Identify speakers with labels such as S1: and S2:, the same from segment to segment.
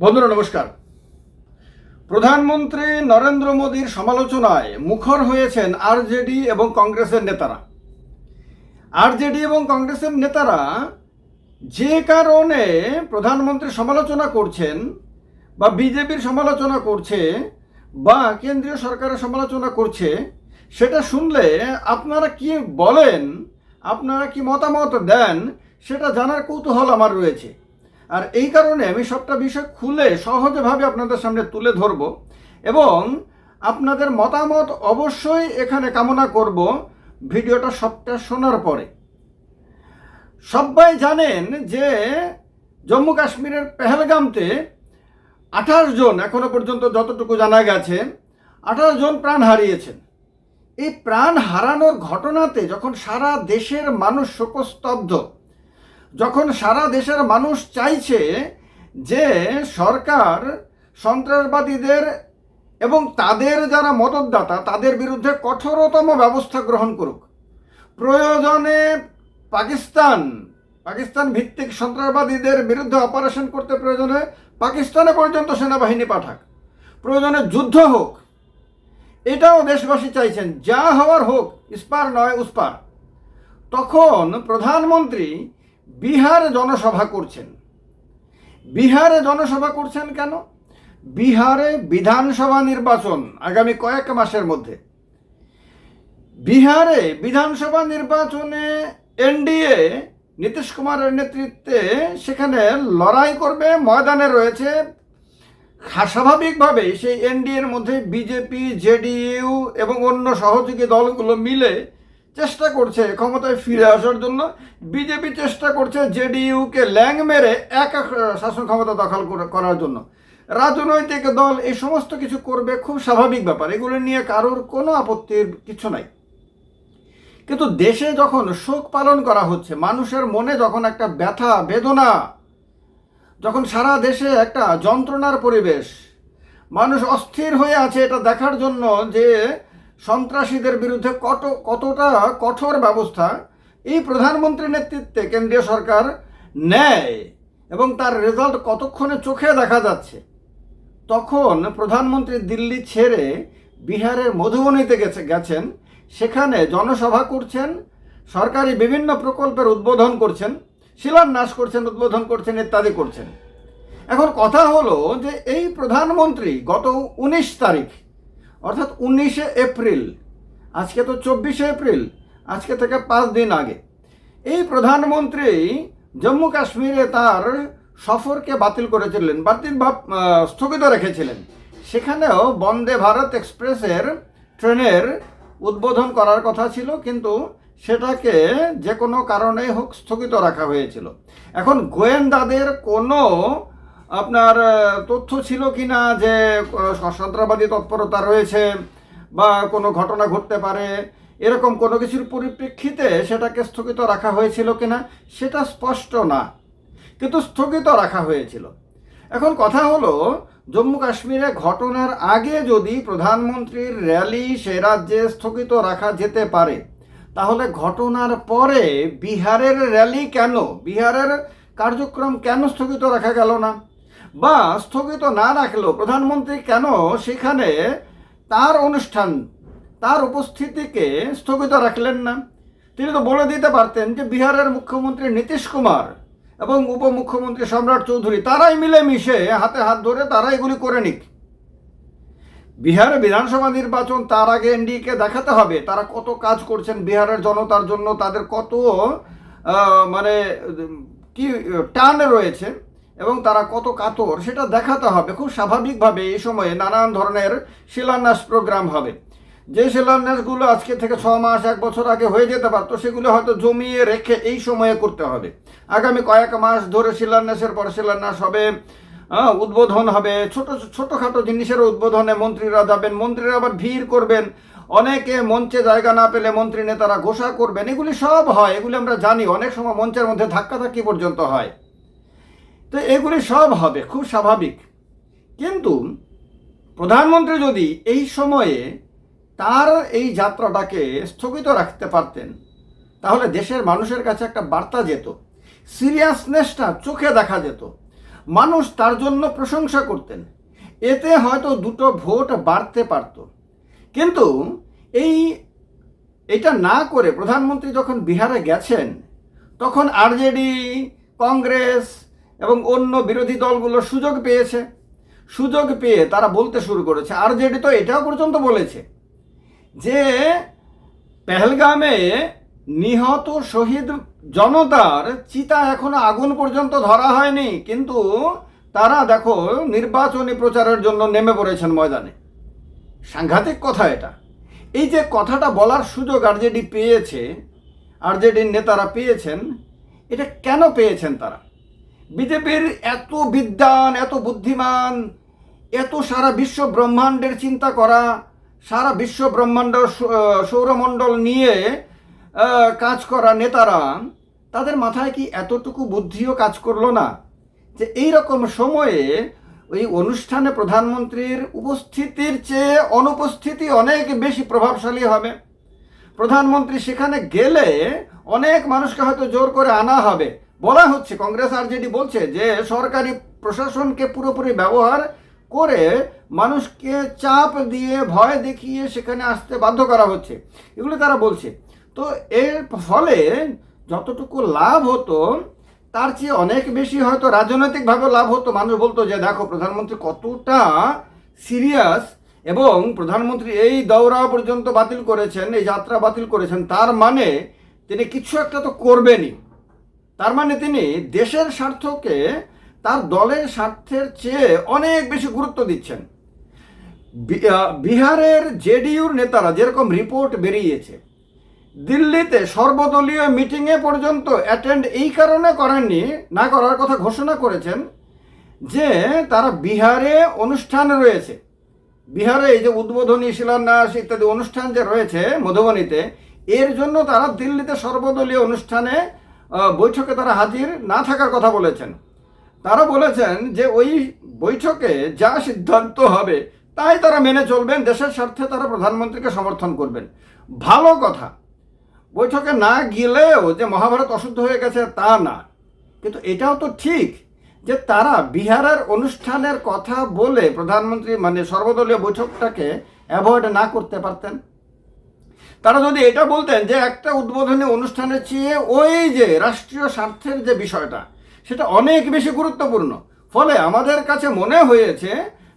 S1: বন্ধুরা, নমস্কার। প্রধানমন্ত্রী নরেন্দ্র মোদীর সমালোচনায় মুখর হয়েছেন আরজেডি এবং কংগ্রেসের নেতারা। আরজেডি এবং কংগ্রেসের নেতারা যে কারণে প্রধানমন্ত্রী সমালোচনা করছেন বা বিজেপির সমালোচনা করছে বা কেন্দ্রীয় সরকারের সমালোচনা করছে, সেটা শুনলে আপনারা কি বলেন, আপনারা কি মতামত দেন, সেটা জানার কৌতূহল আমার রয়েছে। আর এই কারণে আমি সবটা বিষয় খুলে সহজভাবে আপনাদের সামনে তুলে ধরব এবং আপনাদের মতামত অবশ্যই এখানে কামনা করব ভিডিওটা সবটা শোনার পরে। সবাই জানেন যে জম্মু কাশ্মীরের পেহেলগামতে আঠাশ জন, এখনও পর্যন্ত যতটুকু জানা গেছে, আঠাশ জন প্রাণ হারিয়েছেন। এই প্রাণ হারানোর ঘটনাতে যখন সারা দেশের মানুষ শোকস্তব্ধ যখন সারা দেশের মানুষ চাইছে যে সরকার সন্ত্রাসবাদীদের এবং তাদের যারা মদতদাতা, তাদের বিরুদ্ধে কঠোরতম ব্যবস্থা গ্রহণ করুক। প্রয়োজনে পাকিস্তান পাকিস্তান ভিত্তিক সন্ত্রাসবাদীদের বিরুদ্ধে অপারেশন করতে প্রয়োজনে পাকিস্তানে পর্যন্ত সেনাবাহিনী পাঠাক। প্রয়োজনে যুদ্ধ হোক। এটাও দেশবাসী চাইছেন, যা হওয়ার হোক, ইস্পার নয় উস্পার। তখন প্রধানমন্ত্রী বিহারে জনসভা করছেন। বিহারে জনসভা করছেন কেন? বিহারে বিধানসভা নির্বাচন আগামী কয়েক মাসের মধ্যে। বিহারে বিধানসভা নির্বাচনে এনডিএ নীতিশ কুমারের নেতৃত্বে সেখানে লড়াই করবে, ময়দানে রয়েছে। স্বাভাবিকভাবেই সেই এনডিএর মধ্যে বিজেপি, জেডিইউ এবং অন্য সহযোগী দলগুলো মিলে চেষ্টা করছে ক্ষমতায় ফিরে আসার জন্য। বিজেপি চেষ্টা করছে জেডিইউকে ল্যাং মেরে এক এক শাসন ক্ষমতা দখল করার জন্য। রাজনৈতিক দল এই সমস্ত কিছু করবে খুব স্বাভাবিক ব্যাপার। এগুলো নিয়ে কারোর কোনো আপত্তির কিছু নাই। কিন্তু দেশে যখন শোক পালন করা হচ্ছে, মানুষের মনে যখন একটা ব্যথা, বেদনা, যখন সারা দেশে একটা যন্ত্রণার পরিবেশ, মানুষ অস্থির হয়ে আছে এটা দেখার জন্য যে সন্ত্রাসীদের বিরুদ্ধে কত, কতটা কঠোর ব্যবস্থা, এই প্রধানমন্ত্রীর নেতৃত্বে কেন্দ্রীয় সরকার নেয় এবং তার রেজাল্ট কতক্ষণে চোখে দেখা যাচ্ছে? তখন প্রধানমন্ত্রী দিল্লি ছেড়ে বিহারের মধুবনীতে গেছে, গেছেন। সেখানে জনসভা করছেন, সরকারি বিভিন্ন প্রকল্পের উদ্বোধন করছেন, শিলান্যাস করছেন, উদ্বোধন করছেন, ইত্যাদি করছেন। এখন কথা হলো যে এই প্রধানমন্ত্রী গত উনিশ তারিখ অর্থাৎ উনিশে এপ্রিল। আজকে তো চব্বিশে এপ্রিল, আজকে থেকে পাঁচ দিন আগে। এই প্রধানমন্ত্রী জম্মু কাশ্মীরে তার সফরকে বাতিল করেছিলেন বাতিল ভাব স্থগিত রেখেছিলেন। সেখানেও বন্দে ভারত এক্সপ্রেসের ট্রেনের উদ্বোধন করার কথা ছিল, কিন্তু সেটাকে যে কোনো কারণে হোক স্থগিত রাখা হয়েছিল। এখন গোয়েন্দাদের কোনো আপনার তথ্য ছিল কি না যে সন্ত্রাসবাদী তৎপরতা রয়েছে বা কোনো ঘটনা ঘটতে পারে, এরকম কোনো কিছুর পরিপ্রেক্ষিতে সেটাকে স্থগিত রাখা হয়েছিল কিনা, সেটা স্পষ্ট না, কিন্তু স্থগিত রাখা হয়েছিল। এখন কথা হলো, জম্মু কাশ্মীরে ঘটনার আগে যদি প্রধানমন্ত্রীর র্যালি সে রাজ্যে স্থগিত রাখা যেতে পারে, তাহলে ঘটনার পরে বিহারের র্যালি কেন, বিহারের কার্যক্রম কেন স্থগিত রাখা গেল না? বা স্থগিত না রাখলেও প্রধানমন্ত্রী কেন সেখানে তার অনুষ্ঠান, তার উপস্থিতিকে স্থগিত রাখলেন না? তিনি তো বলে দিতে পারতেন যে বিহারের মুখ্যমন্ত্রী নীতিশ কুমার এবং উপমুখ্যমন্ত্রী সম্রাট চৌধুরী তারাই মিলেমিশে হাতে হাত ধরে তারাই এগুলি করে নিক। বিহারে বিধানসভা নির্বাচন তার আগে এনডিকে দেখাতে হবে। তারা কত কাজ করছেন বিহারের জনতার জন্য, তাদের কত মানে কি, টান রয়েছে। এবং তারা কত কাতর, সেটা দেখাতে হবে। খুব স্বাভাবিকভাবে এই সময়ে নানান ধরনের শিলান্যাস প্রোগ্রাম হবে। যে শিলান্যাসগুলো আজকে থেকে ছ মাস, এক বছর আগে হয়ে যেতে পারতো, সেগুলো হয়তো জমিয়ে রেখে এই সময়ে করতে হবে। আগামী কয়েক মাস ধরে শিলান্যাসের পর শিলান্যাস হবে উদ্বোধন হবে। ছোট, ছোটোখাটো জিনিসের উদ্বোধনে মন্ত্রীরা যাবেন, মন্ত্রীরা আবার ভিড় করবেন। অনেকে মঞ্চে জায়গা না পেলে মন্ত্রী নেতারা ঘোষণা করবেন। এগুলি সব হয়, এগুলি আমরা জানি। অনেক সময় মঞ্চের মধ্যে ধাক্কাধাক্কি পর্যন্ত হয়। তো এগুলি সব হবে, খুব স্বাভাবিক। কিন্তু প্রধানমন্ত্রী যদি এই সময়ে তার এই যাত্রাটাকে স্থগিত রাখতে পারতেন, তাহলে দেশের মানুষের কাছে একটা বার্তা যেত, সিরিয়াসনেসটা চোখে দেখা যেত। মানুষ তার জন্য প্রশংসা করতেন, এতে হয়তো দুটো ভোট বাড়তে পারত। কিন্তু এই, এটা না করে প্রধানমন্ত্রী যখন বিহারে গেছেন, তখন আরজেডি কংগ্রেস এবং অন্য বিরোধী দলগুলো সুযোগ পেয়েছে। সুযোগ পেয়ে তারা বলতে শুরু করেছে। আরজেডি তো এটাও পর্যন্ত বলেছে যে পেহেলগামে নিহত শহীদ জনতার চিতা এখনও আগুন পর্যন্ত ধরা হয়নি। কিন্তু তারা দেখো নির্বাচনী প্রচারের জন্য নেমে পড়েছেন ময়দানে। সাংঘাতিক কথা এটা। এই যে কথাটা বলার সুযোগ আরজেডি পেয়েছে আরজেডির নেতারা পেয়েছেন, এটা কেন পেয়েছেন তারা? বিজেপির এত বিদ্যান এত বুদ্ধিমান, এত সারা বিশ্ব ব্রহ্মাণ্ডের চিন্তা করা, সারা বিশ্ব ব্রহ্মাণ্ড সৌরমণ্ডল নিয়ে কাজ করা নেতারা, তাদের মাথায় কি এতটুকু বুদ্ধিও কাজ করল না? যে এই রকম সময়ে ওই অনুষ্ঠানে প্রধানমন্ত্রীর উপস্থিতির চেয়ে অনুপস্থিতি অনেক বেশি প্রভাবশালী হবে। প্রধানমন্ত্রী সেখানে গেলে অনেক মানুষকে হয়তো জোর করে আনা হবে। বলা হচ্ছে, কংগ্রেস আরজেডি বলছে যে সরকারি প্রশাসনকে পুরোপুরি ব্যবহার করে মানুষকে চাপ দিয়ে, ভয় দেখিয়ে সেখানে আসতে বাধ্য করা হচ্ছে। এগুলো তারা বলছে। তো এর ফলে যতটুকু লাভ হতো, তার চেয়ে অনেক বেশি হয়তো রাজনৈতিকভাবে লাভ হতো। মানুষ বলতো যে, দেখো, প্রধানমন্ত্রী কতটা সিরিয়াস এবং প্রধানমন্ত্রী এই দৌড়া পর্যন্ত বাতিল করেছেন, এই যাত্রা বাতিল করেছেন। তার মানে তিনি কিছু একটা তো করবেনই। তার মানে তিনি দেশের স্বার্থকে তার দলের স্বার্থের চেয়ে অনেক বেশি গুরুত্ব দিচ্ছেন। বিহারের জেডিইউর নেতারা যেরকম রিপোর্ট বেরিয়েছে, দিল্লিতে সর্বদলীয় মিটিংয়ে পর্যন্ত অ্যাটেন্ড এই কারণে করেননি, না করার কথা ঘোষণা করেছেন যে তারা বিহারে অনুষ্ঠান রয়েছে। বিহারে এই যে উদ্বোধনী শিলান্যাস ইত্যাদি অনুষ্ঠান যে রয়েছে মধুবনীতে, এর জন্য তারা দিল্লিতে সর্বদলীয় অনুষ্ঠানে বৈঠকে তারা হাজির না থাকার কথা বলেছেন। তারা বলেছেন যে ওই বৈঠকে যা সিদ্ধান্ত হবে, তাই তারা মেনে চলবেন, দেশের স্বার্থে তারা প্রধানমন্ত্রীকে সমর্থন করবেন। ভালো কথা। বৈঠকে না গেলেও যে মহাভারত অশুদ্ধ হয়ে গেছে তা না। কিন্তু এটাও তো ঠিক যে তারা বিহারের অনুষ্ঠানের কথা বলে প্রধানমন্ত্রী মানে সর্বদলীয় বৈঠকটাকে অ্যাভয়েড না করতে পারতেন। তারা যদি এটা বলতেন যে একটা উদ্বোধনী অনুষ্ঠানের চেয়ে ওই যে রাষ্ট্রীয় স্বার্থের যে বিষয়টা, সেটা অনেক বেশি গুরুত্বপূর্ণ। ফলে আমাদের কাছে মনে হয়েছে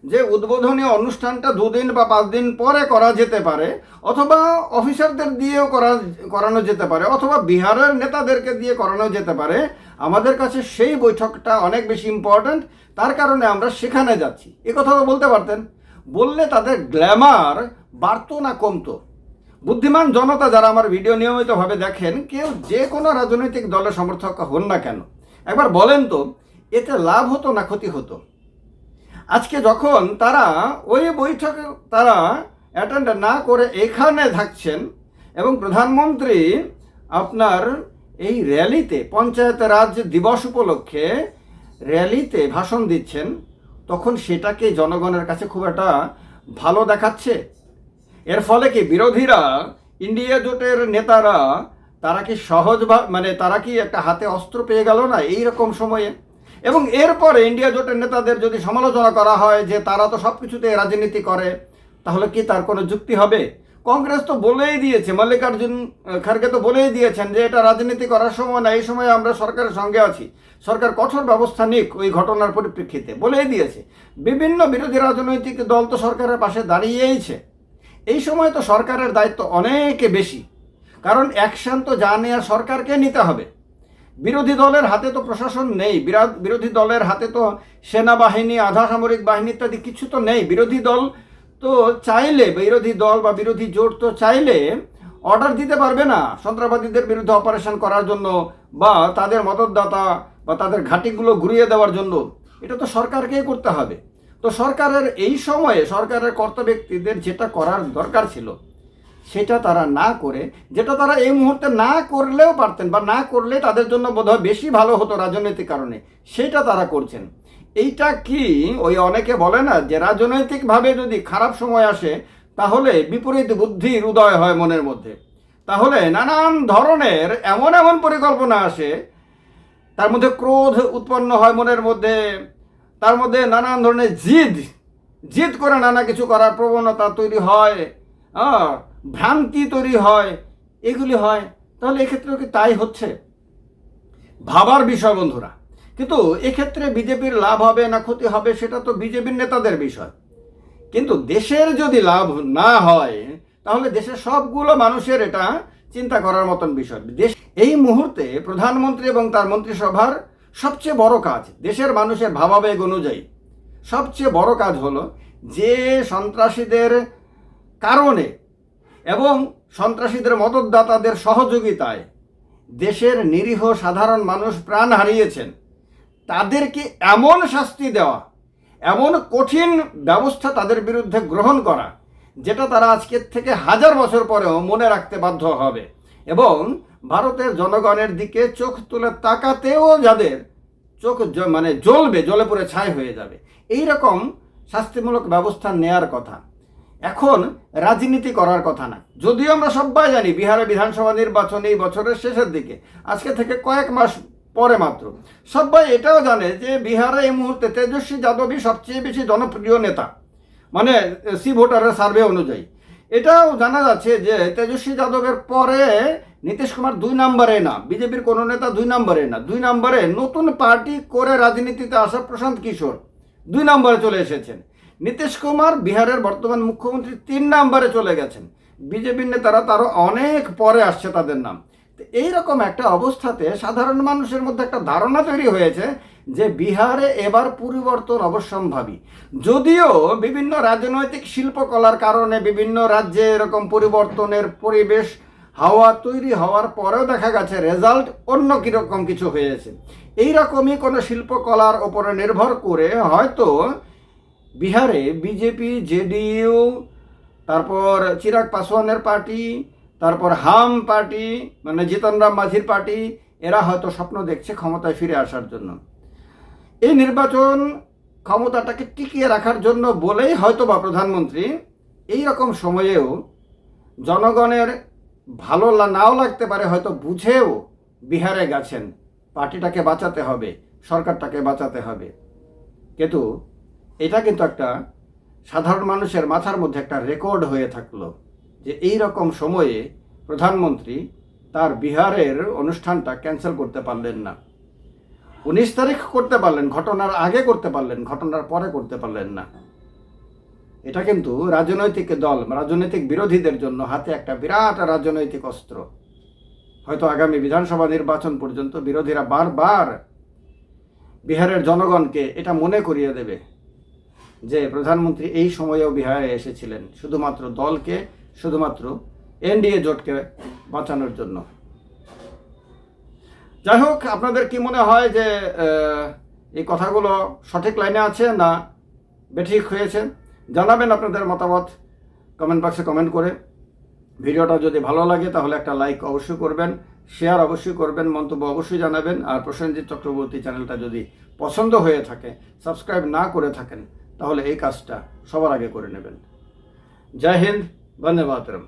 S1: যে উদ্বোধনী অনুষ্ঠানটা দুদিন বা পাঁচ দিন পরে করা যেতে পারে, অথবা অফিসারদের দিয়েও করা, করানো যেতে পারে, অথবা বিহারের নেতাদেরকে দিয়ে করানো যেতে পারে। আমাদের কাছে সেই বৈঠকটা অনেক বেশি ইম্পর্ট্যান্ট তার কারণে আমরা সেখানে যাচ্ছি। এ কথা তো বলতে পারতেন। বললে তাদের গ্ল্যামার বাড়তো না কমতো। বুদ্ধিমান জনতা যারা আমার ভিডিও নিয়মিতভাবে দেখেন, কেউ যে কোনো রাজনৈতিক দলের সমর্থক হন না কেন। একবার বলেন তো, এতে লাভ হতো না ক্ষতি হতো? আজকে যখন তারা ওই বৈঠকে, তারা অ্যাটেন্ড না করে এখানে থাকছেন এবং প্রধানমন্ত্রী আপনার এই র্যালিতে, পঞ্চায়েত রাজ দিবস উপলক্ষে র্যালিতে ভাষণ দিচ্ছেন, তখন সেটাকে জনগণের কাছে খুব একটা ভালো দেখাচ্ছে। এর ফলে কি বিরোধীরা, ইন্ডিয়া জোটের নেতারা, তারা কি সহজ মানে তারা কি একটা হাতে অস্ত্র পেয়ে গেল না এই রকম সময়ে? এবং এরপরে ইন্ডিয়া জোটের নেতাদের যদি সমালোচনা করা হয় যে তারা তো সব কিছুতে রাজনীতি করে, তাহলে কি তার কোনো যুক্তি হবে? কংগ্রেস তো বলেই দিয়েছে, মল্লিকার্জুন খার্গে তো বলেই দিয়েছেন যে এটা রাজনীতি করার সময় না, এই সময় আমরা সরকারের সঙ্গে আছি। সরকার কঠোর ব্যবস্থা নিক ওই ঘটনার পরিপ্রেক্ষিতে, বলেই দিয়েছে। বিভিন্ন বিরোধী রাজনৈতিক দল তো সরকারের পাশে দাঁড়িয়েইছে। এই সময় তো সরকারের দায়িত্ব অনেক বেশি। কারণ অ্যাকশন তো যা নেওয়া সরকারকে নিতে হবে। বিরোধী দলের হাতে তো প্রশাসন নেই বিরা- বিরোধী দলের হাতে তো সেনাবাহিনী, আধা সামরিক বাহিনী ইত্যাদি কিছু তো নেই। বিরোধী দল তো চাইলে, বিরোধী দল বা বিরোধী জোট তো চাইলে অর্ডার দিতে পারবে না সন্ত্রাসবাদীদের বিরুদ্ধে অপারেশন করার জন্য বা তাদের মদতদাতা বা তাদের ঘাঁটিগুলো ঘুরিয়ে দেওয়ার জন্য। এটা তো সরকারকেই করতে হবে। তো সরকারের এই সময়ে সরকারের কর্তা ব্যক্তিদের যেটা করার দরকার ছিল, সেটা তারা না করে, যেটা তারা এই মুহূর্তে না করলেও পারতেন বা না করলে তাদের জন্য বোধহয় বেশি ভালো হতো রাজনৈতিক কারণে, সেটা তারা করছেন। এইটা কি ওই অনেকে বলে না যে রাজনৈতিকভাবে যদি খারাপ সময় আসে, তাহলে বিপরীত বুদ্ধির উদয় হয় মনের মধ্যে। তাহলে নানান ধরনের এমন এমন পরিকল্পনা আসে, তার মধ্যে ক্রোধ উৎপন্ন হয় মনের মধ্যে তার মধ্যে নানান ধরনের জিদ জিদ করে নানা কিছু করার প্রবণতা তৈরি হয় আহ, ভ্রান্তি তৈরি হয় এগুলি হয়। তাহলে এক্ষেত্রেও কি তাই হচ্ছে? ভাবার বিষয় বন্ধুরা। কিন্তু এক্ষেত্রে বিজেপির লাভ হবে না ক্ষতি হবে সেটা তো বিজেপির নেতাদের বিষয়। কিন্তু দেশের যদি লাভ না হয় তাহলে দেশের সবগুলো মানুষের এটা চিন্তা করার মতন বিষয়। দেশ এই মুহূর্তে প্রধানমন্ত্রী এবং তার মন্ত্রিসভার সবচেয়ে বড় কাজ, দেশের মানুষের ভাবাবেগ অনুযায়ী, সবচেয়ে বড় কাজ হলো যে সন্ত্রাসীদের কারণে এবং সন্ত্রাসীদের মদতদাতাদের সহযোগিতায় দেশের নিরীহ সাধারণ মানুষ প্রাণ হারিয়েছেন। তাদেরকে এমন শাস্তি দেওয়া, এমন কঠিন ব্যবস্থা তাদের বিরুদ্ধে গ্রহণ করা, যেটা তারা আজকের থেকে হাজার বছর পরেও মনে রাখতে বাধ্য হবে। এবং ভারতের জনগণের দিকে চোখ তুলে তাকাতেও যাদের চোখ মানে জ্বলবে জলে পড়ে ছাই হয়ে যাবে। এই রকম শাস্তিমূলক ব্যবস্থা নেয়ার কথা। এখন রাজনীতি করার কথা না। যদিও আমরা সবাই জানি বিহারে বিধানসভা নির্বাচন এই বছরের শেষের দিকে, আজকে থেকে কয়েক মাস পরে মাত্র। সবাই এটাও জানে যে বিহারে এই মুহূর্তে তেজস্বী যাদবই সবচেয়ে বেশি জনপ্রিয় নেতা। মানে সি ভোটারের সার্ভে অনুযায়ী। এটাও জানা যাচ্ছে যে তেজস্বী যাদবের পরে নীতিশ কুমার দুই নম্বরে না, বিজেপির কোনো নেতা দুই নম্বরে না। দুই নম্বরে নতুন পার্টি করে রাজনীতিতে আসা প্রশান্ত কিশোর দুই নম্বরে চলে এসেছেন। নীতিশ কুমার বিহারের বর্তমান মুখ্যমন্ত্রী তিন নম্বরে চলে গেছেন। বিজেপির নেতারা তারও অনেক পরে আসছে তাদের নাম। এইরকম একটা অবস্থাতে সাধারণ মানুষের মধ্যে একটা ধারণা তৈরি হয়েছে যে বিহারে এবার পরিবর্তন অবশ্যম্ভাবী। যদিও বিভিন্ন রাজনৈতিক শিল্পকলার কারণে বিভিন্ন রাজ্যে এরকম পরিবর্তনের পরিবেশ হাওয়া তৈরি হওয়ার পরেও দেখা গেছে রেজাল্ট অন্য কীরকম কিছু হয়েছে। এইরকমই কোনো শিল্পকলার ওপরে নির্ভর করে হয়তো বিহারে বিজেপি, জেডিইউ, তারপর চিরাগ পাসওয়ানের পার্টি, তারপর হাম পার্টি মানে জিতন রাম মাঝির পার্টি, এরা হয়তো স্বপ্ন দেখছে ক্ষমতায় ফিরে আসার জন্য। এই নির্বাচন ক্ষমতাটাকে টিকিয়ে রাখার জন্য বলেই হয়তো বা প্রধানমন্ত্রী এই রকম সময়েও জনগণের ভালো নাও লাগতে পারে, হয়তো বুঝেও বিহারে গেছেন। পার্টিটাকে বাঁচাতে হবে, সরকারটাকে বাঁচাতে হবে। কিন্তু এটা কিন্তু একটা সাধারণ মানুষের মাথার মধ্যে একটা রেকর্ড হয়ে থাকল যে এই রকম সময়ে প্রধানমন্ত্রী তার বিহারের অনুষ্ঠানটা ক্যান্সেল করতে পারলেন না। উনিশ তারিখ করতে পারলেন, ঘটনার আগে করতে পারলেন, ঘটনার পরে করতে পারলেন না। এটা কিন্তু রাজনৈতিক দল, রাজনৈতিক বিরোধীদের জন্য হাতে একটা বিরাট রাজনৈতিক অস্ত্র। হয়তো আগামী বিধানসভা নির্বাচন পর্যন্ত বিরোধীরা বারবার বিহারের জনগণকে এটা মনে করিয়ে দেবে যে প্রধানমন্ত্রী এই সময়েও বিহারে এসেছিলেন, শুধুমাত্র দলকে, শুধুমাত্র এনডিএ জোটকে বাঁচানোর জন্য। যাই হোক, আপনাদের কি মনে হয় যে এই কথাগুলো সঠিক লাইনে আছে না বেঠিক হয়েছে? জানাবেন আপনাদের মতামত কমেন্ট বক্সে কমেন্ট করে। ভিডিওটা যদি ভালো লাগে, তাহলে একটা লাইক অবশ্যই করবেন শেয়ার অবশ্যই করবেন, মন্তব্য অবশ্যই জানাবেন। আর প্রসেনজিৎ চক্রবর্তী চ্যানেলটা যদি পছন্দ হয়ে থাকে সাবস্ক্রাইব না করে থাকেন, তাহলে এই কাজটা সবার আগে করে নেবেন। জয় হিন্দ, বন্দে মাতরম।